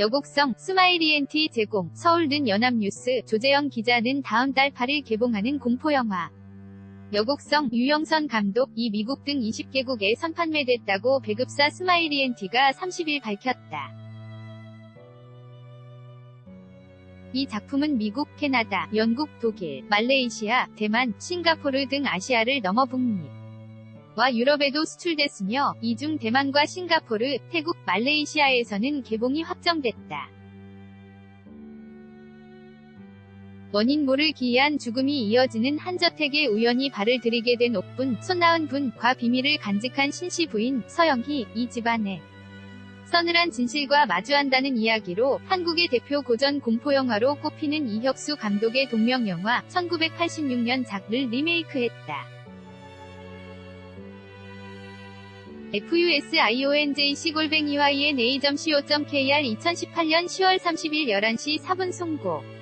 여곡성 스마일이엔티 제공 서울는 연합뉴스 조재영 기자는 다음 달 8일 개봉하는 공포영화 여곡성 유영선 감독 이 미국 등 20개국에 선판매됐다고 배급사 스마일이엔티가 30일 밝혔다. 이 작품은 미국, 캐나다, 영국, 독일, 말레이시아, 대만, 싱가포르 등 아시아를 넘어 북미 와 유럽에도 수출됐으며 이중 대만과 싱가포르, 태국, 말레이시아에서는 개봉이 확정됐다. 원인 모를 기이한 죽음이 이어지는 한저택에 우연히 발을 들이게 된 옥분, 손나은 분과 비밀을 간직한 신씨 부인, 서영희, 이 집안에 서늘한 진실과 마주한다는 이야기로 한국의 대표 고전 공포영화로 꼽히는 이혁수 감독의 동명영화 1986년 작을 리메이크했다. fusionjc-yna.co.kr 2018년 10월 30일 11시 4분 송고